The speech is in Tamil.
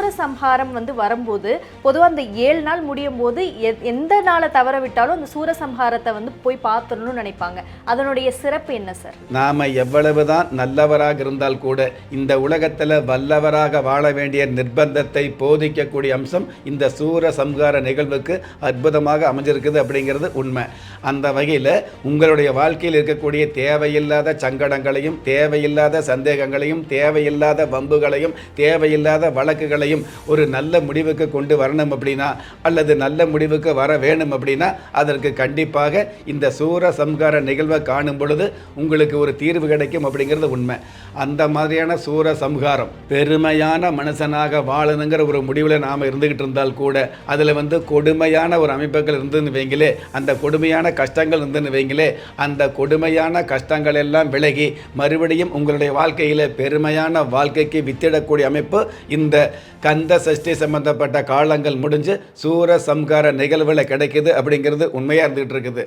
சூரசம்ஹாரம் வந்து வரும்போது பொதுவாக அந்த ஏழு நாள் முடியும் போது எந்த நாளை தவற விட்டாலும் அந்த சூரசம்ஹாரத்தை வந்து போய் பார்த்துடணும்னு நினைப்பாங்க. அதனுடைய சிறப்பு என்ன சார்? நாம் எவ்வளவுதான் நல்லவராக இருந்தால் கூட இந்த உலகத்தில் வல்லவராக வாழ வேண்டிய நிர்பந்தத்தை போதிக்கக்கூடிய அம்சம் இந்த சூர சம்ஹார நிகழ்வுக்கு அற்புதமாக அமைஞ்சிருக்குது அப்படிங்கிறது உண்மை. அந்த வகையில் உங்களுடைய வாழ்க்கையில் இருக்கக்கூடிய தேவையில்லாத சங்கடங்களையும் தேவையில்லாத சந்தேகங்களையும் தேவையில்லாத வம்புகளையும் தேவையில்லாத வழக்குகளையும் ஒரு நல்ல முடிவுக்கு கொண்டு வரணும் அப்படின்னா அல்லது நல்ல முடிவுக்கு வர வேணும் அப்படின்னா அதற்கு கண்டிப்பாக இந்த சூர சம்ஹார நிகழ்வை காணும் பொழுது உங்களுக்கு ஒரு தீர்வு கிடைக்கும் அப்படிங்கிறது உண்மை. அந்த மாதிரியான சூர சம்ஹாரம். பெருமையான மனுஷனாக வாழணுங்கிற ஒரு முடிவில் நாம் இருந்துகிட்டு இருந்தால் கூட அதில் வந்து கொடுமையான ஒரு அமைப்புகள் இருந்துன்னு வைங்களே அந்த கொடுமையான கஷ்டங்கள் இருந்துன்னு வைங்களே அந்த கொடுமையான கஷ்டங்கள் எல்லாம் விலகி மறுபடியும் உங்களுடைய வாழ்க்கையில் பெருமையான வாழ்க்கைக்கு வித்திடக்கூடிய அமைப்பு இந்த கந்த சஷ்டி சம்பந்தப்பட்ட காலங்கள் முடிஞ்சு சூர சம்ஹார நிகழ்வில் கிடைக்குது அப்படிங்கிறது உண்மையாக இருந்துகிட்டு இருக்குது.